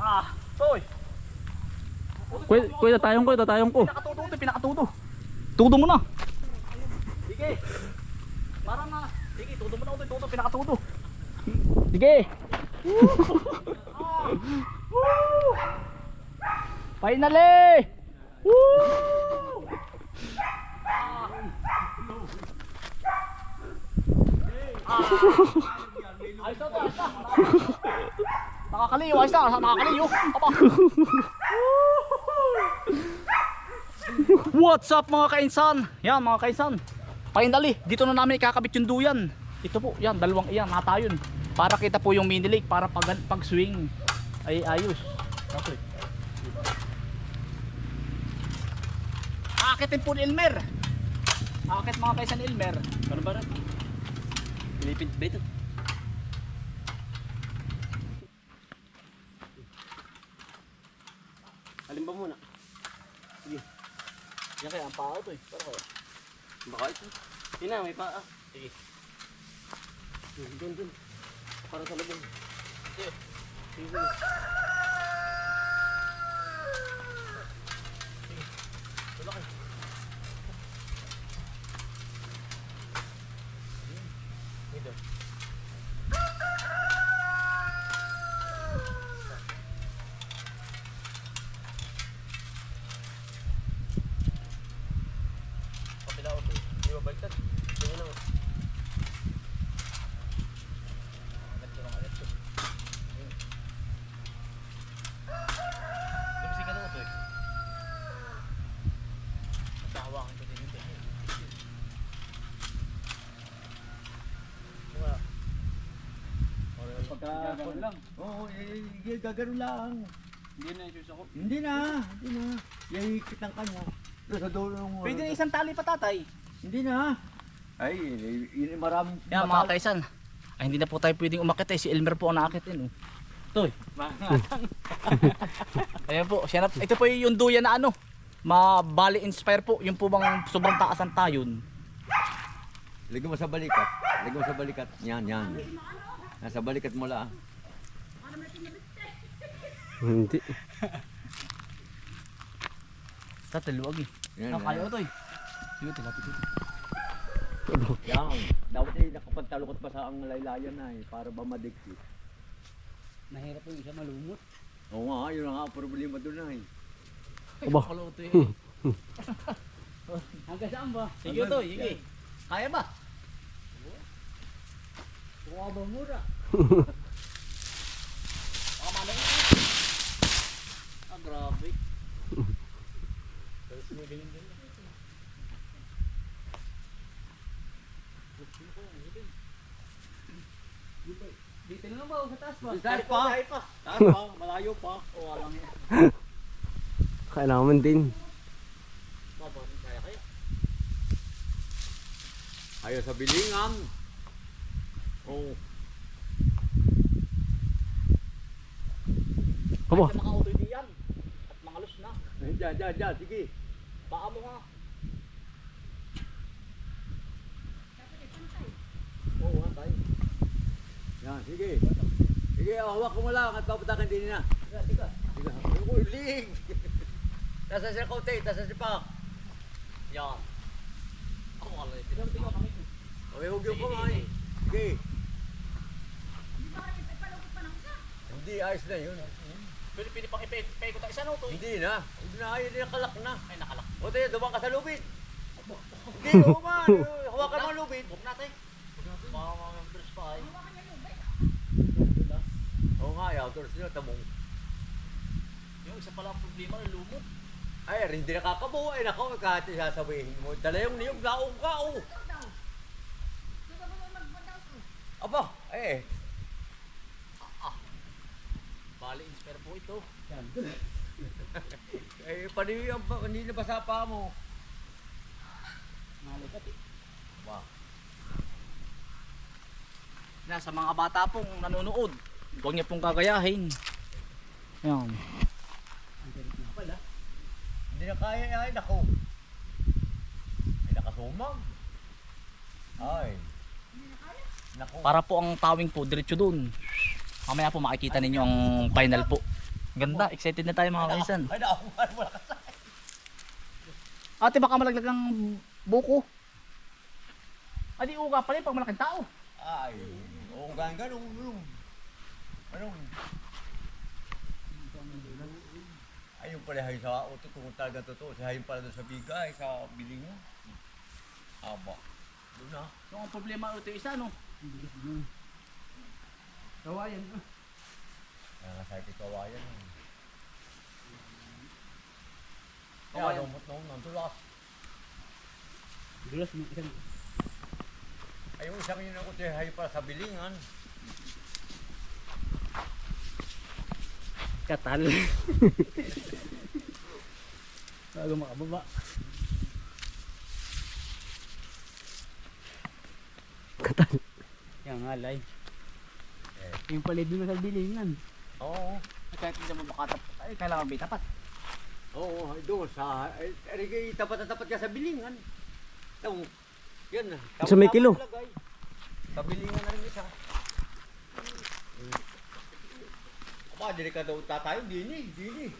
Ah, toy. Kuya, kuya tayong ko, tayong ko. Pinakatudo ito, pinakatudo. Tudo mo na. Sige. Para na. Sige, tudo mo na ito, tudo, pinakatudo. Sige. Ah. Woo! Finally! Woo! Ah. Ayos Nakakaliyo, ayos na, nakakaliyo. Aba. What's up mga kainsan? Yan mga kainsan. Finally, dito na namin ikakabit yung duyan. Ito po, yan, dalawang iyan, natayon. Para kita po yung mini lake, para pag, pag swing ay ayos. Okay. Aakitin po ni Elmer. Aakit mga kaisan ni Elmer. Ano ba rin? Pilipid ba ito? Alin ba muna? Yan kaya ang pao to eh. Pero kaya. Baka ito. Yun na, may paa. Sige. Yun, Doon, doon. Para sa labong. Sige. Sige. Tulak eh. Dito. Kapila ko to. Di ba baliktad? Tingnan na. Agad ko lang agad to. Ayun. Lumising ka na to eh. Nagkahawakan ko din yung tayo. Wala. Pagka... lang. Oo, eh, gagano lang. Hindi na yung shoes ako. Hindi na, hindi na. Yahikit ang kanya. Doon sa dulo ng... Pwede na isang tali pa tatay. Hindi na. Ay, yun maraming... Yan mga kaisan. Ay hindi na po tayo pwedeng umakit eh. Si Elmer po ang naakitin oh. Toy. Ayan po. Siya na, ito po yung duyan na ano. Mabali inspire po. Yung po bang sobrang taas ang tayon. Lagyan mo sa balikat. Lagyan mo sa balikat. Yan, yan. Nasa balikat mo lang. Hindi. Tatay luwag eh. Yan, Ang kaya ko toy. Sige, tilapit ito. Yan. Dapat eh, nakapagtalukot pa sa ang laylayan na eh. Para ba madikti. Mahirap yung isa malumot. Oo nga, yun ang nga problema doon na eh. Aba. To eh. Hanggang saan ba? Sige to, sige. Kaya ba? Kuha ba mura? Baka malay Ah, grabe. Pero sinigayin din. Dito na lang ba sa taas ba? Taas pa. Tayo pa. Pa, malayo pa. O, alam mo. Kailangan din. Kaya kaya. Ayaw sa bilingan. Oo. Aba. Kahit na mga auto diyan. At mga lus na. Eh, Diyan, diyan, diyan. Sige. Baka mo nga. Oo, nga tayo. Yan, sige. Sige, oh, hawak ko mo lang at papatakan din na. Tiga, tiga. Sige, uling. Nasa si Kote, nasa si Pak. Yan. Ako kami. Okay, huwag yung Sige, kumain. sige. Sige. Hindi, ayos na yun. Pwede, pwede pang ipay ko tayo isa no to. Hindi na. Hindi na, ayun na kalak na. Ay, nakalak. O tayo, dumang ka sa lubid. Hindi, uman. Hawakan mo ang lubid. Huwag natin. Mga mga members pa ay. Oo nga, ayaw. Torso nyo, tamong. Yung isa pala ang problema, lumot. Ay, hindi nakakabuo. Ay, nako, kahit sasabihin mo. Dala yung niyong laong ka, oh. Aba, eh. Inspire po ito. Yan. Eh, paano yung hindi na basa pa mo? Nalikat eh. Ba. Na, sa mga bata pong nanonood, huwag niyo pong kagayahin. Yan. Hindi na kaya, ay, nako. Ay, nakasumam. Ay. Nako. Para po ang tawing po, diretso doon. Mamaya po makikita ninyo ang final po. Ganda, excited na tayo mga kaisan. Mo. Ate baka malaglag ang buko. Adi uga pala yun pag malaking tao. Ay, oo, ganun, ganun. Ganun. Ayun pala hay sa auto kung talaga totoo. Si Hayun pala doon sa bigay, sa bilingan. Aba. Doon na. Yung ang problema ito isa no. Kawayan. Sa ito kawayan. eh. Kaya Kawayan. lumot na unang tulas. Dulas mo isang Ayun, isang yun ako si Hayun pala sa bilingan. katal. Bago makababa. Katal. Yung alay. Eh. Yung pala doon sa bilingan. Oo. Kahit hindi mo makatap, ay kailangan may tapat. Oo, ay doon sa... Ay, ay, ay, tapat na tapat ka sa bilingan. Tawang, yan na. Sa may kilo. Sa bilingan na rin isa. Aba, dili ka daw tatayo, dini, dini.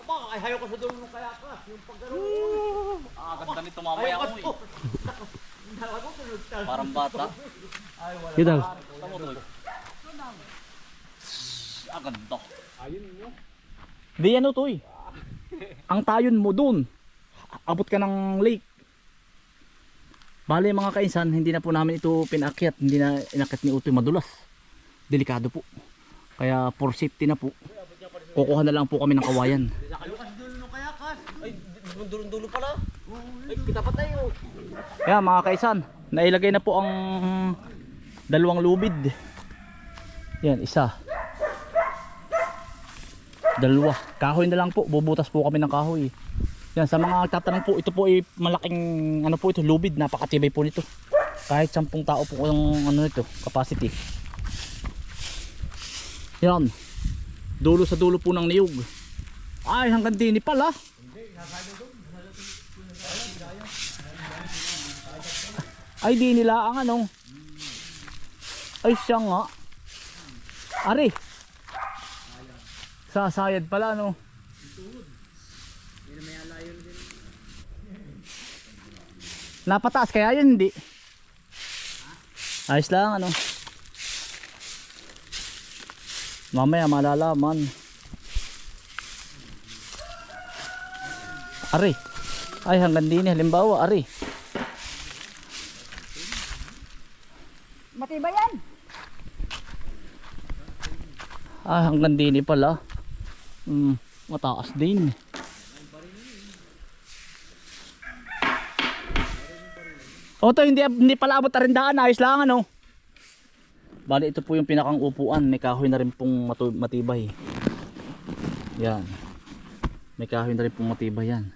Aba, ay hayo ka sa dulo ng kayakas. Yung pagkaroon. Ah, ganda nito mamaya Ayaw ko ka eh. Parang bata. Ay, wala. Ito. Tamo to. Ah, ganda. Ayun mo. Di ano to eh. Ang tayon mo dun. Abot ka ng lake. Bale mga kainsan, hindi na po namin ito pinakyat. Hindi na inakyat ni Utoy madulas. Delikado po. Kaya for safety na po. Kukuha na lang po kami ng kawayan. Sa dulo ng kayakas. Ay, dulo-dulo pala. Ay, kita pa tayo. Kaya mga kaisan, nailagay na po ang dalawang lubid. Yan, isa. Dalawa. Kahoy na lang po. Bubutas po kami ng kahoy. Yan, sa mga tatanong po, ito po ay malaking ano po ito, lubid. Napakatibay po nito. Kahit sampung tao po ang ano nito, capacity. Yan. Dulo sa dulo po ng niyog. Ay, hanggang dini pala. Ay di nila ang ano. Ay siya nga. Ari. Sasayad pala ano. Napataas kaya yun hindi. Ayos lang ano. Mamaya malalaman. Ari. Ay hanggang din halimbawa ari. Ah, hanggang din pala. Hmm, mataas din. O to, hindi, hindi pala abot na rin daan. Ayos lang ano. Bali, ito po yung pinakang upuan. May kahoy na rin pong matibay. Yan. May kahoy na rin pong matibay yan.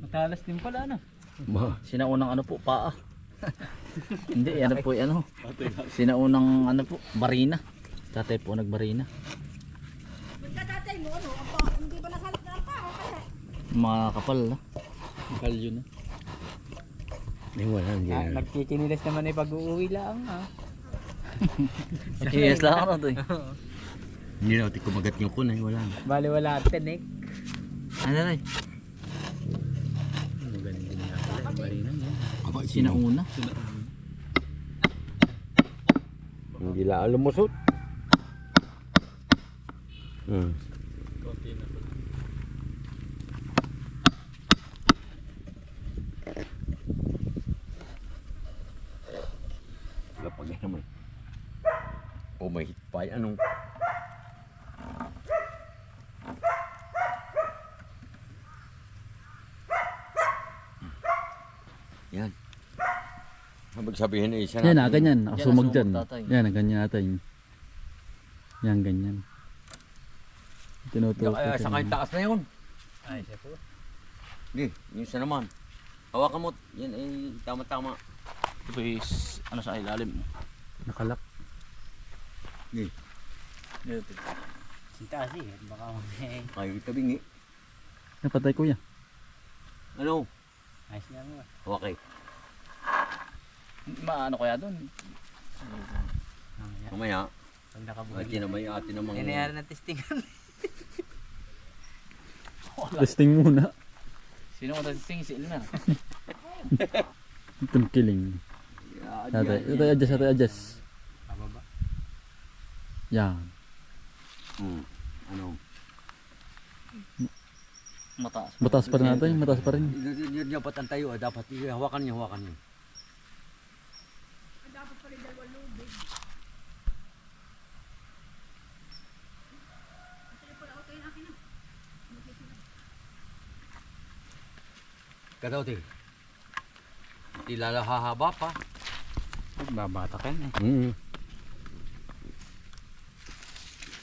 Matalas din pala ano. Sinaunang ano po, paa. Hindi, ano po, ano. Sinaunang ano po, barina. Tatay po nagbarina. Pagkatatay mo, ano, ang pa, hindi ba nasalit na ang kasi? Mga kapal na. Kalyo na. Ay, wala. Hindi Ah, nagkikinilas naman ay pag-uwi lang ah. Yes lang ano to eh. Hindi na kumagat yung kunay. Wala na. Bali wala tinik. Ano na din nga pala yung barina niya. Sinauna. Hindi lang lumusot. Hmm. Lapag na naman. Oh, may hitpay. Anong? Yan. Habag sabihin na isa Yan ah, natin. ganyan. Yan, Sumag nasumag dyan. tatay. Yan, ah, ganyan natin. Yan, ganyan. Tinutupo. Kaya sa kahit taas na yun. Ay, siya po. Hindi, yung isa naman. Hawakan mo. Yan ay tama-tama. Ito is ano sa ilalim. Nakalak. Dito. Sinta kasi, baka may... Ay, tabingi. Napatay ko yan. Ano? Ayos nga mo. Hawak eh. Maano kaya doon? Mamaya, Pag nakabuhay. ati na may ati namang... Nangyayari ng testingan. Testing muna. Sino ko tasing si Elmer? Itong kiling. Ate, ito adjust, ate adjust. Pababa. Yan. Hmm. Ano? Mataas. Mataas pa rin natin, mataas pa rin. Yun dapat ang tayo, dapat hawakan niya, hawakan niya. Dapat pala dalawang lubid. Sige pala, okay na akin na. Kadauti. Di lalo hahaba pa. Babata ka na eh. Hmm.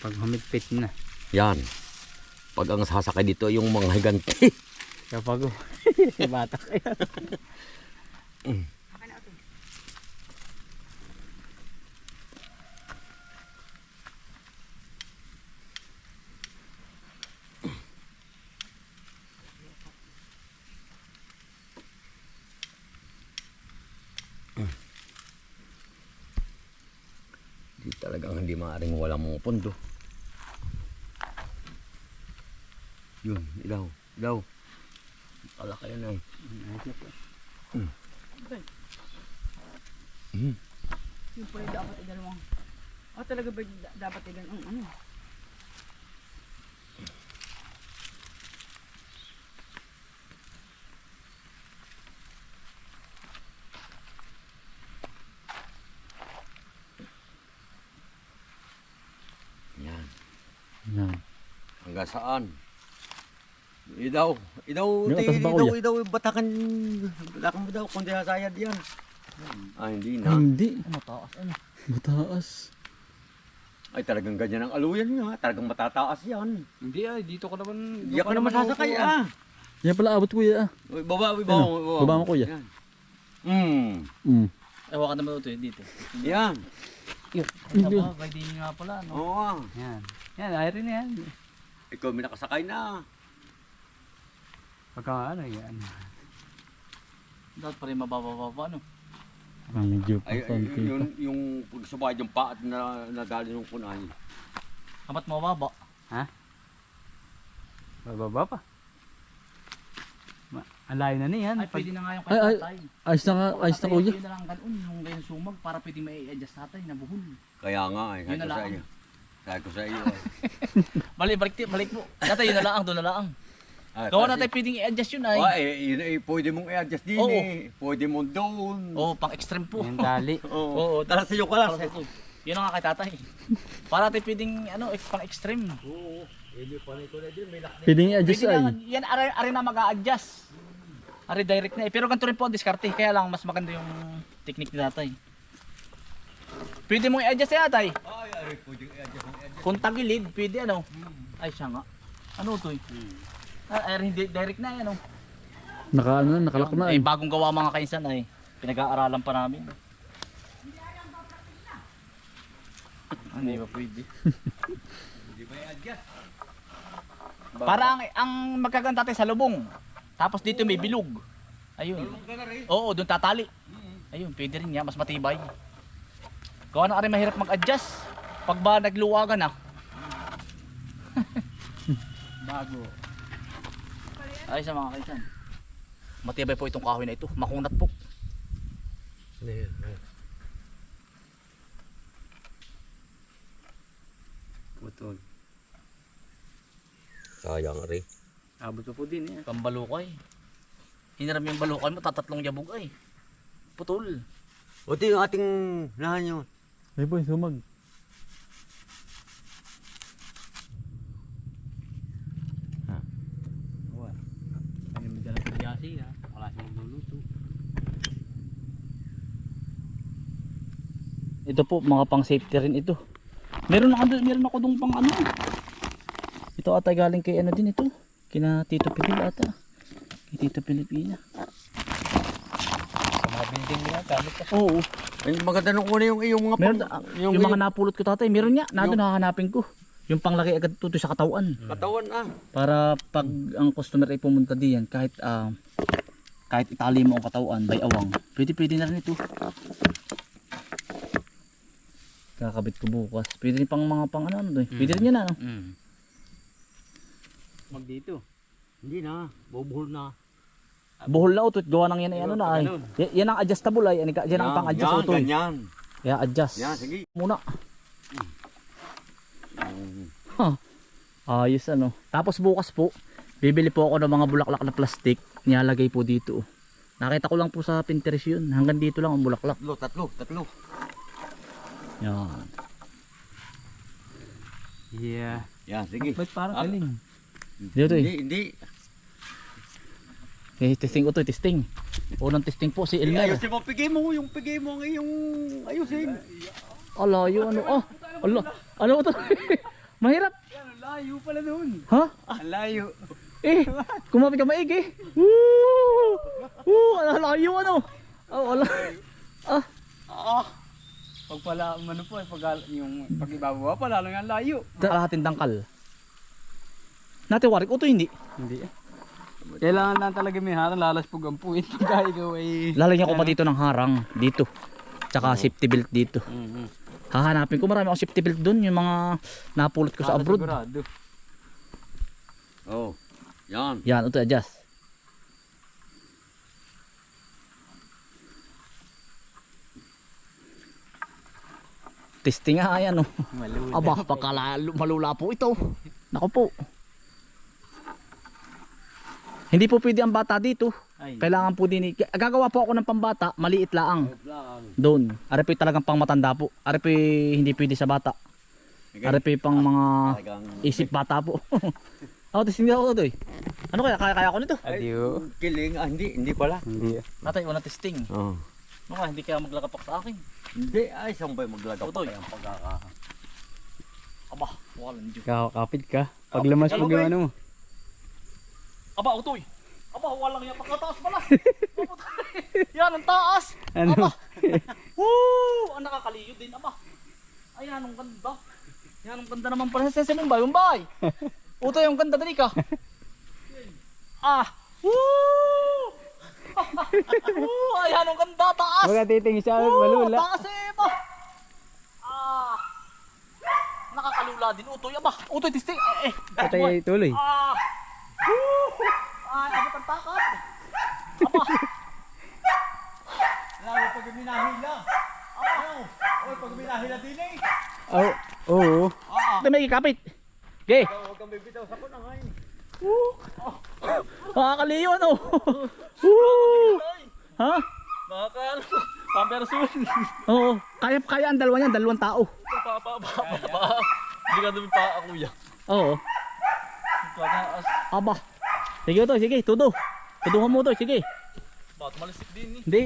Pag humigpit na. Yan. Pag ang sasakay dito yung mga higanti. Kapag bata ka yan. Akin na ito. Talagang hindi maaaring wala mong pondo. Yun, ilaw, ilaw. Pala kayo na eh. Mm. Yung pala dapat ay dalawang. Oh, talaga ba da- dapat ganun? Ano? Yan. Yan. Hanggang saan? Idaw, idaw, Yung ti, idaw, kuya? idaw, batakan, batakan mo daw, kundi hasayad yan. Ah, hindi na. Hindi. Mataas. Ano? Mataas. Ay, talagang ganyan ang aluyan nga. Talagang matataas yan. Hindi ay, dito ka naman. Hindi ka naman sasakay ah. Yan pala abot kuya ah. Uy, Baba, uy, baba, Ano? baba. Baba mo, kuya. Yan. Hmm. Mm. Ewan ka naman ito eh, dito. Yan. Hindi. Aba, pwede nyo nga pala, no? Oo nga. Yan. Yan, ay rin yan. Ikaw may nakasakay na. Pagka ano yan. Dapat pa rin mababa-baba, no? Ah, medyo Ay, pa ay, konti yun, pa. yung pagsabay yung paat na nadali ng kunay. Kamat mababa. Bababa pa. Ma ang layo na niyan. Ay, pwede na nga yung Ay, ay, tatay. Ayos na nga, ayos na kuya. Yun na lang ganun, yung ganyan sumag, para pwede may adjust tatay na buhol. Kaya nga, eh, Yun sabi na lang. Ko sa iyo. Balik, balik, balik mo. Tatay, yun na lang, doon na lang. Ah, Gawa natin pwedeng i-adjust yun ay. Ah, eh, yun, eh, pwede mong i-adjust din Oo. eh. Pwede mong doon. Oo, pang extreme po. Yung tali. Oo. Oo, Tara sa iyo ka lang. Para sa ito. Yun ang nga kay tatay. Para natin pwedeng, ano, ex- pang extreme. Oo. Hindi pa nito na din. May lakne. Pwede i-adjust Pwede ay. na, yan, ari, ari na mag-a-adjust. Ari direct na eh. Pero ganito rin po ang diskarte. Kaya lang, mas maganda yung technique ni tatay. Pwede mong i-adjust yan, tatay. Ay, ay, pwede i-adjust. Kung tagilid, pwede ano. Ay, siya nga. Ano to eh? Ah, ay, hindi direct na yan, ano. Naka ano, na, nakalak na Eh, ay. bagong gawa mga kainsan ay pinag-aaralan pa namin. Hindi ba pwede? Hindi ba i-adjust? Para ang, ang magkaganda tayo sa lubong. Tapos dito may bilog. Ayun. Oo, doon tatali. Ayun, pwede rin yan. Mas matibay. Gawa na rin mahirap mag-adjust. Pag ba nagluwagan na. Bago. Ay sa mga kaisan. Matibay po itong kahoy na ito. Makunat po. Putol. Sayang rin. Abot po din yan. Pambalukay. Hiniram yung balukay mo, tatatlong yabog ay. Putol. O ito yung ating nahan yun. Ay boy, sumag. Wala. Ano may dala sa biyasi ha. Wala siya magluluto. Ito po, mga pang safety rin ito. Meron ako, meron ako dong pang ano. Ito ata galing kay ano din ito. Kina Tito Pilip ata. Kay Tito Pilipina. Sa mga building nila, gamit ka. Oo. Ay, maganda nung una yung iyong mga Meron, pang- yung, mga napulot ko tatay, meron niya. Nado nakahanapin ko. Yung panglaki agad tutoy sa katawan. katawan ah. Para pag ang customer ay pumunta diyan, kahit ah, kahit itali mo ang katawan by awang pwede pwede na rin ito kakabit ko bukas pwede rin pang mga pang ano ano eh. pwede rin yan ano Mm. Mag dito. Hindi na, bubuhol na. Buhol na utot gawa ng yan ay ano na ay. Y- yan ang adjustable ay yan, yan ang pang adjust yan, ganyan. kaya adjust Yan, sige. muna Mm. ayos ano tapos bukas po bibili po ako ng mga bulaklak na plastic nilalagay po dito nakita ko lang po sa Pinterest yun hanggang dito lang ang bulaklak Tatlo, tatlo, tatlo. yan Yeah. Yan, sige. Ba't parang Ah. galing? dito eh Hindi, hindi. Okay, testing ko to, testing. Unang testing po si Elmer. Ayusin mo, pigay mo yung pigay mo ang iyong ayusin. Ala, yun ano. Oh, ala. Ano to? Mahirap. Ang layo pala nun. Ha? Ang layo. Eh, kumapit ka maigi. Woo! Woo! Ala, layo ano. Oh, ala. Ah, Ah. Pag pala, ano po, pag, yung pag ibababa pa, lalo nga layo. kalahating dangkal. Natin warik uto hindi. Hindi eh. Kailangan lang talaga may harang lalaspog ang puwit pagka ikaw ay... Lalagyan ko pa dito ng harang dito. Tsaka safety belt dito. Mm-hmm. Hahanapin ko marami akong safety belt doon, yung mga napulot ko sa abroad. Sigurado. Oh. Yan. Yan, ito adjust. Testing nga yan oh. Malula. Aba, pagkalalo malula po ito. Nako po. Hindi po pwede ang bata dito. Ay. Kailangan po din, gagawa po ako ng pambata, maliit laang. Doon. Ari po talagang pang matanda po. Ari po hindi pwede sa bata. Ari po pang mga Talagang isip bata po. Ako, testing ako ito eh. Ano kaya? Kaya, kaya ko nito. Adiyo. kiling. Ah, hindi, hindi pala. Hindi. Natay, una testing. Oh. Ano hindi kaya maglagapak sa akin. Hindi, ay, saan ba maglagaw Ito, yung pagkaka... Aba, walang Diyos. Kakapit ka. Pag lamas pag yung ano mo. Aba, utoy. Aba, walang yan. Pagkataas pala. yan, ang taas. Ano? Aba. Woo! Ang nakakaliyo din. Aba. Ayan, ang ganda. Yan, ang ganda naman pala sa Sesame Bay. Umbay. Utoy, ang ganda. Dali ka. Ah. Woo! Woo! Ayan, ang ganda. Taas. Magatiting siya, Woo! malula. Taas eh, ba? Ah. Nakakalula din. Utoy, aba. Utoy, testing. Eh, eh. Patay tuloy. Ah! Woo! Takot. Aba, Lalo pag minahila. Ano? Oy, pag minahila din eh. Oh, oo. ito may ikapit. Okay. Huwag kang bibitaw sa kunang ay. Nakakaliyo ano. Woo! Ha? Nakakalo. Pamperson. Oo. Kaya kaya ang dalawa niyan, dalawang tao. Pa, pa, pa, pa, pa. Hindi ka dumi pa, kuya. Oo. Aba. Sige to, sige, tudo. Tuduhan mo to, sige. Bakit malisik din eh. Hindi.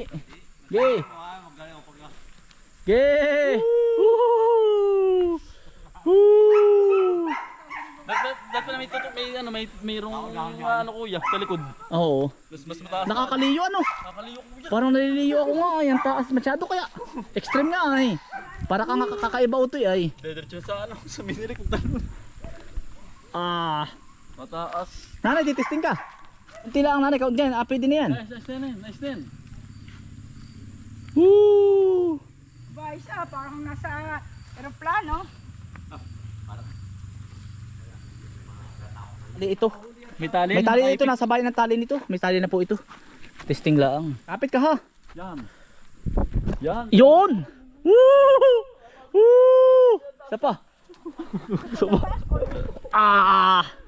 Sige. Sige. Woo! Woo! Dapat dapat na may tutok, may ano, may mayroong ano kuya sa likod. Oo. Mas mas mataas. Nakakaliyo ano. Nakakaliyo kuya. Parang naliliyo ako nga ay, ang taas masyado kaya. Extreme nga ay. Para kang kakaiba utoy ay. Dediretso sa ano, sa minirik. Ah. Mataas. Nanay, titesting ka. Unti lang nanay, count dyan. Ah, pwede na yan. Nice, nice din, nice din. Woo! Ba, isa, parang nasa aeroplano. Tali ito. May tali. May tali ito, nasa bayan ng tali nito. May tali na po ito. Testing lang. Kapit ka ha. Yan. Yan. Yun! Woo! Woo! Isa pa. Isa pa. ah!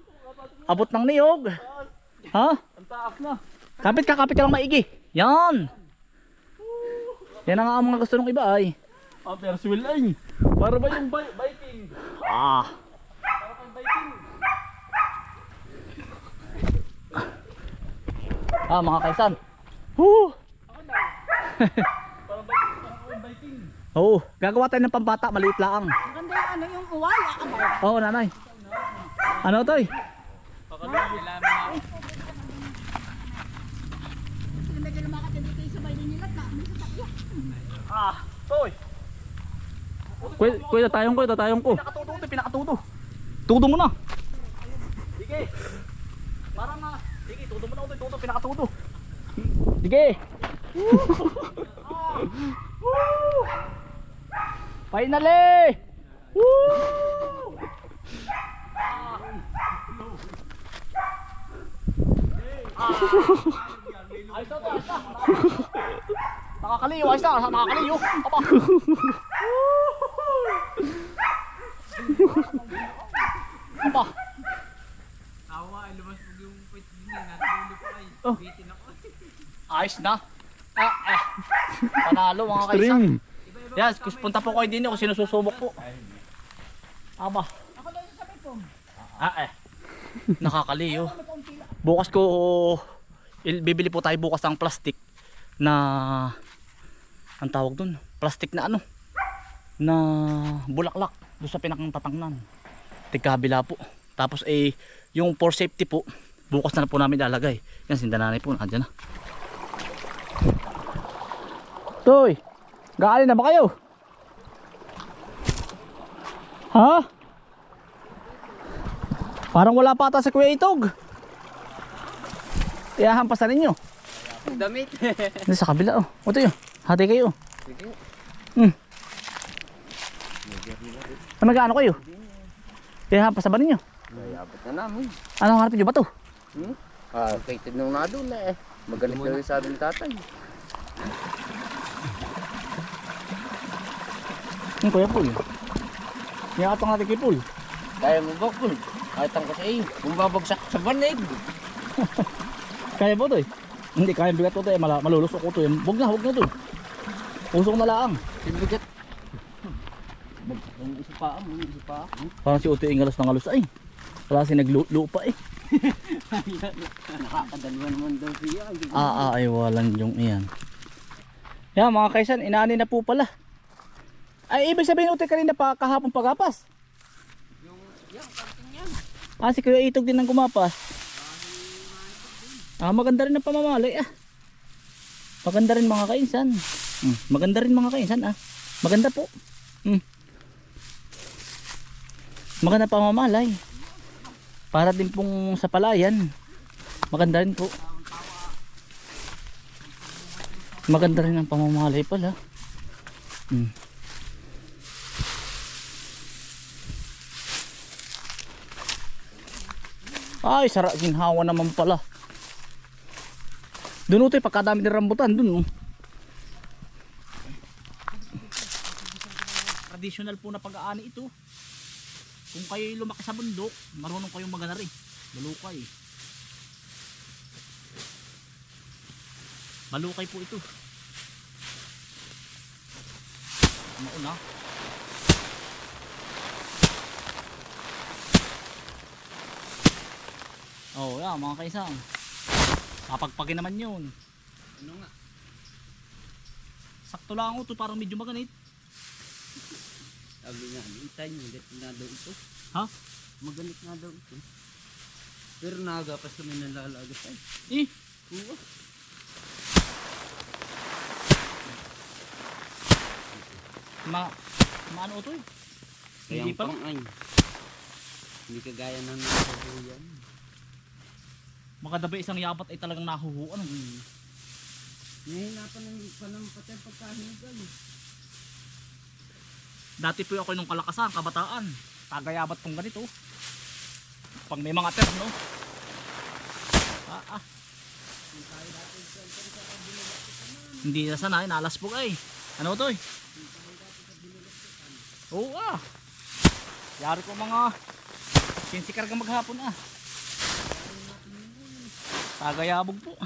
Abot ng niyog. Ha? Ang taas na. Kapit ka, kapit ka lang maigi. Yan! Yan ang mga gusto ng iba ay. Ah, pero swell ay. Para ba yung bi- biking? Ah! Para kang biking. Ah, mga kaisan. Woo! Para biking, para kang biking. Oo, gagawa tayo ng pambata, maliit lang. Ang ganda yung ano yung abay. Oo, nanay. Ano to eh? Namin na. Sila medyo lumakat sabay din nila. Na. Ah, toy. Kuya, kuya, tayong ko, tayong ko. Pinakatudo ito, pinakatudo. Tudo mo na. Sige. Parang na. Sige, tudo mo na ito, tudo, pinakatudo. Sige. Finally! Woo! Ayos na to, ayos na. Nakakaliyo, ayos na. Nakakaliyo. Apa. Apa. Tawa, lumas mo yung pwede din eh. Natulog pa. Oh. Bitin ako. Ayos na. Ah, ah. Panalo mga kaisan. String. Kus- punta po kayo din kung sino susubok po. Aba. Ako lang yung sabi ko. Ah, eh. Nakakaliyo. Bukas ko, il- bibili po tayo bukas ng plastic na, ang tawag dun, plastic na ano, na bulaklak doon sa pinakang tatangnan. Tigkabila po. Tapos eh, yung for safety po, bukas na, po namin lalagay. Yan, sindananay po, nandiyan na. Toy, gaali na ba kayo? Ha? Parang wala pa ata sa Kuya Itog. Iahampasan ninyo. Damit. Hindi sa kabila oh. O ito yun. Hati kayo. Hmm. Ah, magkano kayo? Iahampasan ba ninyo? Abot na namin. Anong hanapin nyo ba to? Ah, kated nung nadun na eh. Magalit na rin sabi ni tatay. Yung Kuya Paul. Iakatong natin kay Paul. Kaya mo ba kung? Kahit ang kasi kung babagsak sa banig. Kaya mo to eh. Hindi, kaya bigat ko to eh. Mala, malulusok ko to eh. Huwag na, huwag na to. Usok na lang. Sibigat. Ang isa pa, ang isa pa. Parang si Utoy ingalos ng ngalos ay. Wala si naglupa eh. Nakakadalwa naman daw siya. Ah, ah, ay walang yung iyan. Yan mga kaisan, inaani na po pala. Ay, ibig sabihin utoy kanina pa kahapon pagapas. Ah, si Kuya Itog din ang gumapas. Ah, maganda rin ang pamamalay ah. Maganda rin mga kainsan. Hmm, maganda rin mga kainsan ah. Maganda po. Hmm. Maganda pamamalay. Para din pong sa palayan. Maganda rin po. Maganda rin ang pamamalay pala. Hmm. Ay, sara ginhawa naman pala. Doon utoy, pagkadami ng rambutan, doon. Oh. Traditional po na pag-aani ito. Kung kayo lumaki sa bundok, marunong kayong magana rin. Malukay. Malukay po ito. Ano una? Oh, yeah, mga kaisang. Kapagpagin naman yun. Ano nga? Sakto lang ito, parang medyo maganit. Sabi nga, itay niyo, galit na daw ito. Ha? Magalit na daw ito. Pero nagapas kami nalalagas ay. Eh, Oo. ma, maano ito eh. Kaya Hindi ang pala. pang ay. Hindi kagaya ng nasabuyan. Makadabay isang yapat ay talagang nahuhuan. Hmm. Nahihinapan ng panampatay pagkahinugal. Dati po ako nung kalakasan, kabataan. Tagayabat pong ganito. Pag may mga ter, no? Ah, ah. Hindi na sanay, nalas po ay. Ano to eh? Oo ah. Yari ko mga 15 karga maghapon ah. Tagayabog po.